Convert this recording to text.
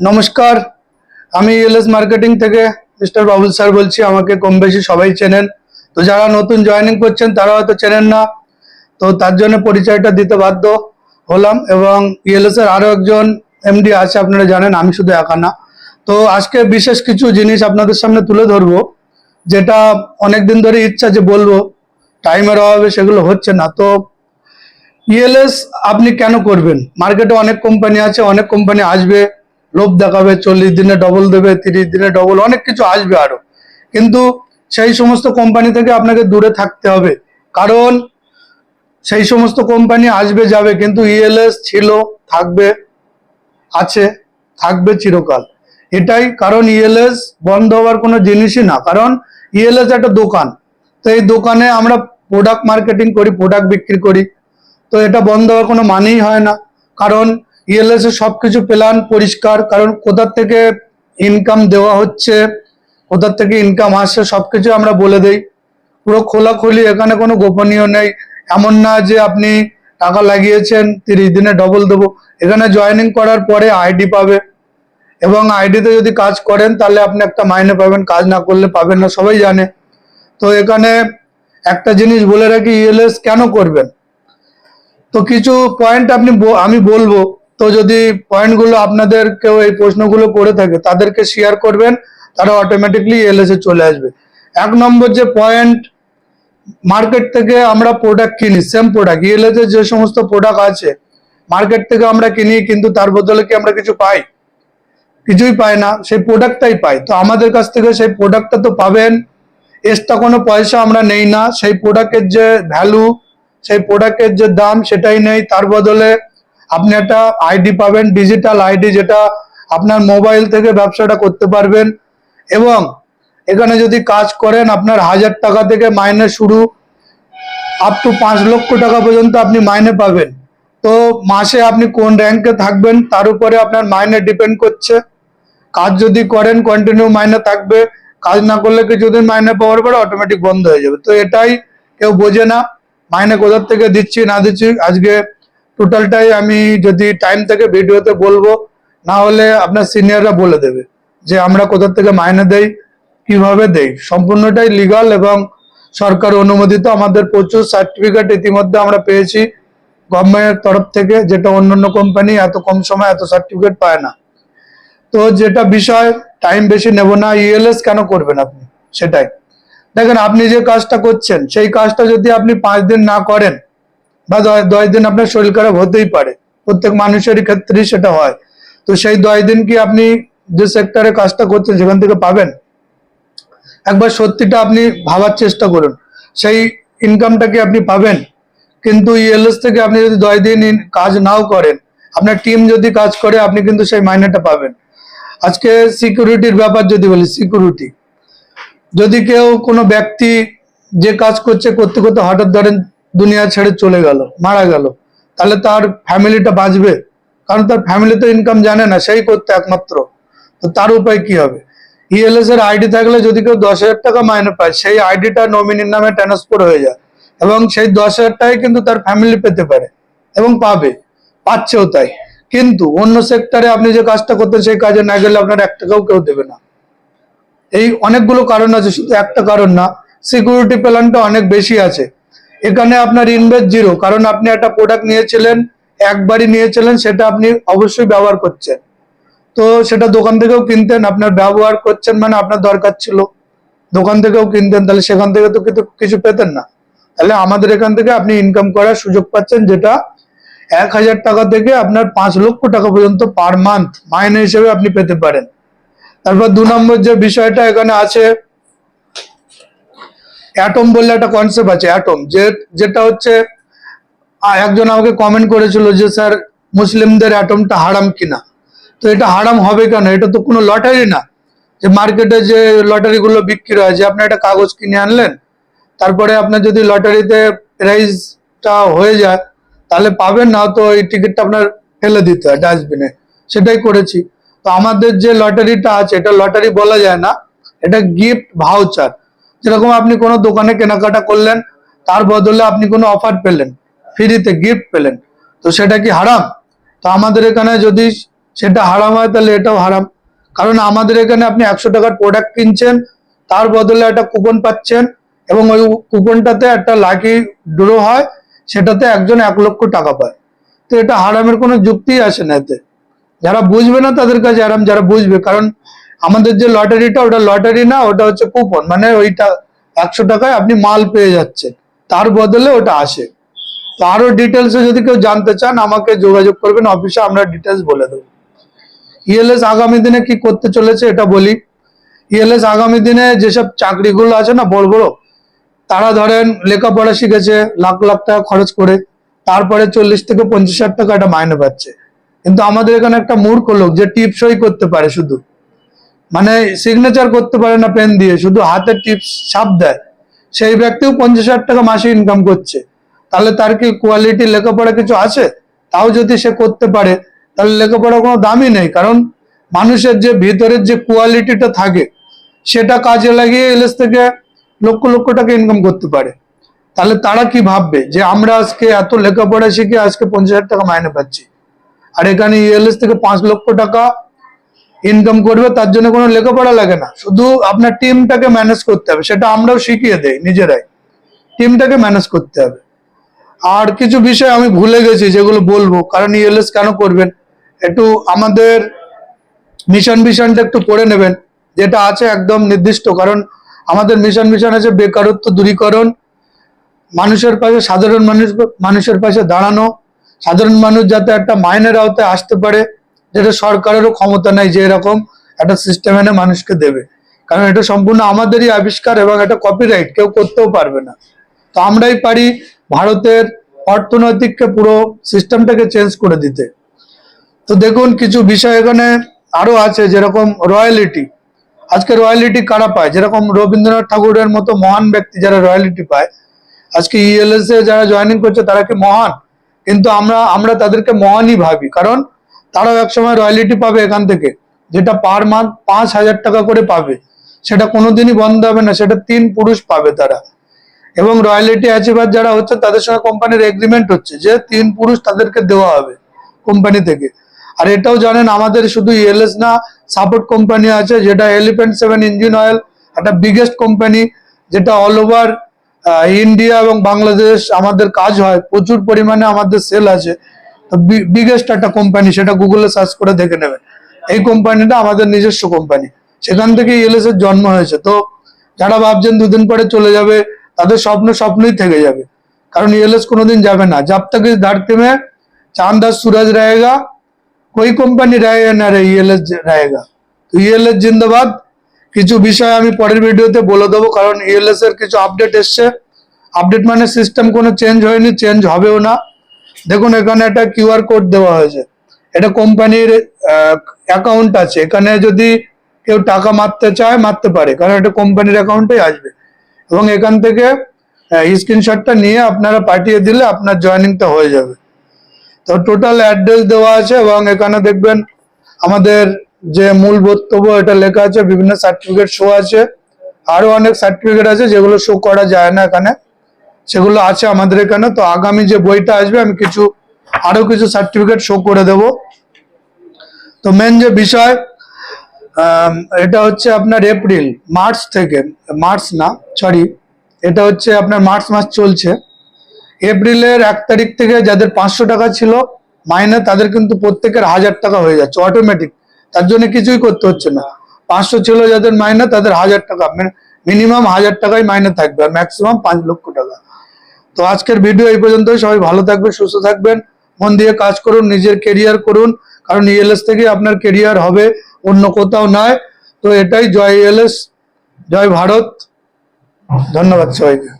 নমস্কার, আমি ELS marketing থেকে মিস্টার বাবুল স্যার বলছি, আমাকে কম বেশি সবাই চেনেন। তো যারা নতুন জয়েনিং করছেন, তারা হয়তো চেনেন না। তো তার জন্য পরিচয়টা দিতে বাধ্য হলাম এবং ইএলএস এর আরও একজন এমডি আছে, আপনারা জানেন, আমি শুধু একা না। তো আজকে বিশেষ কিছু জিনিস আপনাদের সামনে তুলে ধরবো, যেটা অনেক দিন ধরে ইচ্ছা যে বলব টাইমের অভাবে সেগুলো হচ্ছে না। তো ইএলএস আপনি কেন করবেন? মার্কেটে অনেক কোম্পানি আছে, অনেক কোম্পানি আসবে লোভ দেখাবে, চল্লিশ দিনে ডবল দেবে, তিরিশ দিনে ডবল অনেক কিছু আসবে আরও। কিন্তু সেই সমস্ত কোম্পানি থেকে আপনাকে দূরে থাকতে হবে। কারণ সেই সমস্ত কোম্পানি আসবে, যাবে, কিন্তু ইএলএস ছিল, থাকবে, আছে, থাকবে চিরকাল। এটাই কারণ ইএলএস বন্ধ হওয়ার কোনো জিনিসই না। কারণ ইএলএস একটা দোকান। তো এই দোকানে আমরা প্রোডাক্ট মার্কেটিং করি প্রোডাক্ট বিক্রি করি। তো এটা বন্ধ হওয়ার কোনো মানেই হয় না। কারণ ইএলএস এর সবকিছু প্ল্যান পরিষ্কার, কারণ কোথার থেকে ইনকাম দেওয়া হচ্ছে, কোথার থেকে ইনকাম আসছে, সবকিছু আমরা বলে দেই। পুরো খোলাখুলি, এখানে কোনো গোপনীয় নেই। এমন না যে আপনি টাকা লাগিয়েছেন, তিরিশ দিনে ডবল দেবো। এখানে জয়েনিং করার পরে আইডি পাবে। এবং আইডিতে যদি কাজ করেন, তাহলে আপনি একটা মাইনে পাবেন, কাজ না করলে পাবেন না, সবাই জানে। তো এখানে একটা জিনিস বলে রাখি ইএলএস কেন করবেন? তো কিছু পয়েন্ট আপনি আমি বলব তো যদি পয়েন্টগুলো আপনাদের কেউ এই প্রশ্নগুলো করে থাকে, তাদেরকে শেয়ার করবেন, তারা অটোমেটিকলি এলএস চলে আসবে। এক নম্বর যে পয়েন্ট মার্কেট থেকে আমরা প্রোডাক্ট কিনি সেম প্রোডাক্ট ইএলএস যে সমস্ত প্রোডাক্ট আছে মার্কেট থেকে আমরা কিনি, কিন্তু তার বদলে কি আমরা কিছু পাই? কিছুই পাই না, সেই প্রোডাক্টটাই পাই। তো আমাদের কাছ থেকে সেই প্রোডাক্টটা তো পাবেন এক্সট্রা কোনো পয়সা আমরা নেই না, সেই প্রোডাক্টের যে ভ্যালু সেই প্রোডাক্টের যে দাম, সেটাই নেই, তার বদলে আপনি একটা আইডি পাবেন ডিজিটাল আইডি যেটা আপনার মোবাইল থেকে ব্যবসাটা করতে পারবেন। এবং এখানে যদি কাজ করেন, আপনার হাজার টাকা থেকে মাইনে শুরু আপ টু পাঁচ লক্ষ টাকা পর্যন্ত আপনি মাইনে পাবেন। তো মাসে আপনি কোন র্যাঙ্কে থাকবেন, তার উপরে আপনার মাইনে ডিপেন্ড করছে। কাজ যদি করেন কন্টিনিউ মাইনে থাকবে। কাজ না করলে কিছুদিন মাইনে পাওয়ার পরে অটোমেটিক বন্ধ হয়ে যাবে। তো এটাই কেউ বোঝে না। মাইনে কোথার থেকে দিচ্ছি, না দিচ্ছি, আজকে টোটালটাই আমি যদি টাইম থেকে ভিডিওতে বলব, না হলে আপনার সিনিয়ররা বলে দেবে যে আমরা কোথার থেকে মাইনে দেই, কীভাবে দেই। সম্পূর্ণটাই লিগাল এবং সরকার অনুমোদিত। আমাদের প্রচুর সার্টিফিকেট ইতিমধ্যে আমরা পেয়েছি গভর্নমেন্টের তরফ থেকে, যেটা অন্যান্য কোম্পানি এত কম সময় এত সার্টিফিকেট পায় না। তো যেটা বিষয় টাইম বেশি নেব না। ইএলএস কেন করবেন আপনি? সেটাই। দেখেন, আপনি যে কাজটা করছেন, সেই কাজটা যদি আপনি পাঁচ দিন না করেন বা দশ- দিন আপনার শরীর খারাপ হতেই পারে। প্রত্যেক মানুষেরই ক্ষেত্রেই সেটা হয়। তো সেই দশ দিন কি আপনি যে সেক্টরে কাজটা করছেন, সেখান থেকে পাবেন? একবার সত্যিটা আপনি ভাবার চেষ্টা করুন। সেই ইনকামটা কি আপনি পাবেন? কিন্তু ইএলএস থেকে আপনি যদি দশ দিন কাজ নাও করেন, আপনার টিম যদি কাজ করে, আপনি কিন্তু সেই মাইনেটা পাবেন। আজকে সিকিউরিটির ব্যাপার যদি বলি সিকিউরিটি যদি কেউ কোনো ব্যক্তি যে কাজ করছে, করতে করতে হঠাৎ ধরেন দুনিয়া ছেড়ে চলে গেল, মারা গেল। তাহলে তার ফ্যামিলিটা বাঁচবে? কারণ তার ফ্যামিলি তো ইনকাম জানে না, সেই করতে একমাত্র। তো তার উপায় কি হবে? ইএলএস এর আইডি থাকলে যদি কেউ দশ হাজার টাকা মাইনে পায়, সেই আইডিটা নমিনির নামে ট্রান্সফার হয়ে যায়। এবং সেই দশ হাজার টাকায় কিন্তু তার ফ্যামিলি পেতে পারে এবং পাবে, পাচ্ছেও তাই। কিন্তু অন্য সেক্টরে আপনি যে কাজটা করতেন, সেই কাজে না গেলে আপনার এক টাকাও কেউ দেবে না। এই অনেকগুলো কারণ আছে, শুধু একটা কারণ না সিকিউরিটি প্ল্যানটা অনেক বেশি আছে। এখানে আপনার ইনভেস্ট জিরো কারণ আপনি একটা প্রোডাক্ট নিয়েছিলেন, একবারই নিয়েছিলেন, সেটা আপনি অবশ্যই ব্যবহার করছেন। তো সেটা দোকান থেকেও কিনতেন, আপনার ব্যবহার করছেন মানে আপনার দরকার ছিল। দোকান থেকেও কিনতেন, তাহলে সেখান থেকে তো কিন্তু কিছু পেতেন না। তাহলে আমাদের এখান থেকে আপনি ইনকাম করার সুযোগ পাচ্ছেন, যেটা এক হাজার টাকা থেকে আপনার পাঁচ লক্ষ টাকা পর্যন্ত পার মান্থ মাইনে হিসেবে আপনি পেতে পারেন। তারপর দু নম্বর যে বিষয়টা এখানে আছে অ্যাটম বললে একটা কনসেপ্ট আছে অ্যাটম যে, যেটা হচ্ছে একজন আমাকে কমেন্ট করেছিল যে, স্যার, মুসলিমদের অ্যাটমটা হারাম কিনা? তো এটা হারাম হবে কেন? এটা তো কোনো লটারি না। যে মার্কেটে যে লটারি গুলো বিক্রি হয়, যে আপনি একটা কাগজ কিনে আনলেন, তারপরে আপনার যদি লটারিতে প্রাইজটা হয়ে যায়, তাহলে পাবেন, না তো এই টিকিটটা আপনার ফেলে দিতে হয় ডাস্টবিনে সেটাই করেছি। তো আমাদের যে লটারিটা আছে, এটা লটারি বলা যায় না, এটা গিফট ভাউচার যেরকম আপনি কোনো দোকানে কেনাকাটা করলেন, তার বদলে আপনি কোনো অফার পেলেন ফ্রিতে গিফট পেলেন। তো সেটা কি হারাম? তো আমাদের এখানে যদি সেটা হারাম হয়, তাহলে এটাও হারাম। কারণ আমাদের এখানে আপনি একশো টাকার প্রোডাক্ট কিনছেন, তার বদলে একটা কুপন পাচ্ছেন এবং ওই কুপনটাতে একটা লাকি ড্র হয়, সেটাতে একজন এক লক্ষ টাকা পায়। তো এটা হারামের কোনো যুক্তিই আসে না এতে। যারা বুঝবে না তাদের কাছে আরাম যারা বুঝবে। কারণ আমাদের যে লটারিটা, ওটা লটারি না, ওটা হচ্ছে কুপন মানে ওইটা একশো টাকায় আপনি মাল পেয়ে যাচ্ছেন। তার বদলে ওটা আসে। তো আরও ডিটেলসে যদি কেউ জানতে চান, আমাকে যোগাযোগ করবেন, অফিসে আমরা ডিটেলস বলে দেবো। ইএলএস আগামী দিনে কি করতে চলেছে এটা বলি। ইএলএস আগামী দিনে যেসব চাকরিগুলো আছে না, বড় বড়, তারা ধরেন লেখাপড়া শিখেছে, লাখ লাখ টাকা খরচ করে, তারপরে চল্লিশ থেকে পঞ্চাশ হাজার টাকা একটা মাইনে পাচ্ছে। কিন্তু আমাদের এখানে একটা মূর্খ লোক, যে টিপসই করতে পারে শুধু। মানে সিগনেচার করতে পারে না পেন দিয়ে, শুধু হাতে টিপস ছাপ দেয়। সেই ব্যক্তিও পঞ্চাশ হাজার টাকা মাসে ইনকাম করছে। তাহলে তার কি কোয়ালিটি লেখাপড়া কিছু আছে? তাও যদি সে করতে পারে, তাহলে লেখাপড়া কোনো দামই নেই। কারণ মানুষের যে ভিতরের যে কোয়ালিটিটা থাকে, সেটা কাজে লাগিয়ে এলএস থেকে লক্ষ লক্ষ টাকা ইনকাম করতে পারে। তাহলে তারা কি ভাববে? যে আমরা আজকে এত লেখাপড়া শিখে আজকে পঞ্চাশ হাজার টাকা মাইনে পাচ্ছি। আর এখানে ইএলএস থেকে পাঁচ লক্ষ টাকা ইনকাম করবে, তার জন্য কোনো লেখাপড়া লাগে না। শুধু আপনার টিমটাকে ম্যানেজ করতে হবে, সেটা আমরাও শিখিয়ে দেই নিজেরাই। টিমটাকে ম্যানেজ করতে হবে। আর কিছু বিষয় আমি ভুলে গেছি, যেগুলো বলব। কারণ ইএলএস কেন করবেন? একটু আমাদের মিশন মিশনটা একটু পড়ে নেবেন, যেটা আছে একদম নির্দিষ্ট। কারণ আমাদের মিশন মিশন আছে বেকারত্ব দূরীকরণ, মানুষের পাশে সাধারণ মানুষ, মানুষের পাশে দাঁড়ানো, সাধারণ মানুষ যাতে একটা মাইনের আওতায় আসতে পারে। যেটা সরকারেরও ক্ষমতা নাই যে এরকম একটা সিস্টেম এনে মানুষকে দেবে। কারণ এটা সম্পূর্ণ আমাদেরই আবিষ্কার এবং এটা কপিরাইট কেউ করতেও পারবে না। তো আমরাই পারি ভারতের অর্থনৈতিককে পুরো সিস্টেমটাকে চেঞ্জ করে দিতে। তো দেখুন, কিছু বিষয় এখানে আরও আছে, যেরকম রয়্যালিটি আজকে রয়্যালিটি কারা পায়? যেরকম রবীন্দ্রনাথ ঠাকুরের মতো মহান ব্যক্তি যারা রয়্যালিটি পায়, আজকে ইএলএস এ যারা জয়েনিং করছে, তারা কি মহান? কিন্তু আমরা আমরা তাদেরকে মহানই ভাবি। কারণ তারাও একসময় রয়্যালিটি পাবে এখান থেকে। যেটা পার মান্থ পাঁচ হাজার টাকা করে পাবে। সেটা কোনোদিনই বন্ধ হবে না, সেটা তিন পুরুষ পাবে তারা। এবং রয়্যালিটি অ্যাচিভার যারা হচ্ছে, তাদের সঙ্গে কোম্পানির এগ্রিমেন্ট হচ্ছে যে তিন পুরুষ তাদেরকে দেওয়া হবে কোম্পানি থেকে। আর এটাও জানেন, আমাদের শুধু ইএলএস না সাপোর্ট কোম্পানি আছে, যেটা এলিফেন্ট সেভেন ইঞ্জিন অয়েল একটা বিগেস্ট কোম্পানি যেটা অল ওভার ইন্ডিয়া এবং বাংলাদেশ আমাদের কাজ হয়। প্রচুর পরিমাণে আমাদের সেল আছে। তো বিগেস্ট একটা কোম্পানি সেটা গুগলে সার্চ করে দেখে নেবে। এই কোম্পানিটা আমাদের নিজস্ব কোম্পানি সেখান থেকে ইএলএস এর জন্ম হয়েছে। তো যারা ভাবছেন দুদিন পরে চলে যাবে, তাদের স্বপ্ন স্বপ্নই থেকে যাবে। কারণ ইএলএস কোনোদিন যাবে না। যাব তাকে ধারতে মে চাঁদ আর সুরজ রায়গা, ওই কোম্পানি রায় না রে ইএলএস রায়গা। তো ইএলএস জিন্দাবাদ। কিছু বিষয় আমি পরের ভিডিওতে বলে দেবো, কারণ ইএলএস এর কিছু আপডেট এসছে। আপডেট মানে সিস্টেম কোনো চেঞ্জ হয়নি চেঞ্জ হবেও না। দেখুন, এখানে একটা কিউআর কোড দেওয়া হয়েছে। এটা কোম্পানির অ্যাকাউন্ট আছে। এখানে যদি কেউ টাকা মারতে চায়, মারতে পারে। কারণ এটা কোম্পানির অ্যাকাউন্টে আসবে। এবং এখান থেকে স্ক্রিনশটটা নিয়ে আপনারা পাঠিয়ে দিলে আপনার জয়েনিংটা হয়ে যাবে। তো টোটাল অ্যাড্রেস দেওয়া আছে এবং এখানে দেখবেন আমাদের যে মূল বক্তব্য, এটা লেখা আছে, বিভিন্ন সার্টিফিকেট শো আছে। আরও অনেক সার্টিফিকেট আছে যেগুলো শো করা যায় না এখানে। সেগুলো আছে আমাদের এখানে, তো আগামী যে বইটা আসবে, আমি কিছু, আরও কিছু সার্টিফিকেট শো করে দেব। তো মেন যে বিষয় এটা হচ্ছে আপনার এপ্রিল মার্চ থেকে মার্চ না সরি এটা হচ্ছে আপনার মার্চ মাস চলছে। এপ্রিলের এক তারিখ থেকে যাদের পাঁচশো টাকা ছিল, মাইনে তাদের কিন্তু প্রত্যেকের হাজার টাকা হয়ে যাচ্ছে অটোমেটিক তার জন্য কিছুই করতে হচ্ছে না। পাঁচশো ছিল যাদের মাইনে, তাদের হাজার টাকা মিনিমাম হাজার টাকাই মাইনে থাকবে, আর ম্যাক্সিমাম পাঁচ লক্ষ টাকা। তো আজকের ভিডিও এই পর্যন্তই। সবাই ভালো থাকবে সুস্থ থাকবেন। মন দিয়ে কাজ করুন, নিজের কেরিয়ার করুন। কারণ ইএলএস থেকে আপনার কেরিয়ার হবে, অন্য কোথাও নয়। তো এটাই জয় ইএলএস জয় ভারত। ধন্যবাদ সবাইকে।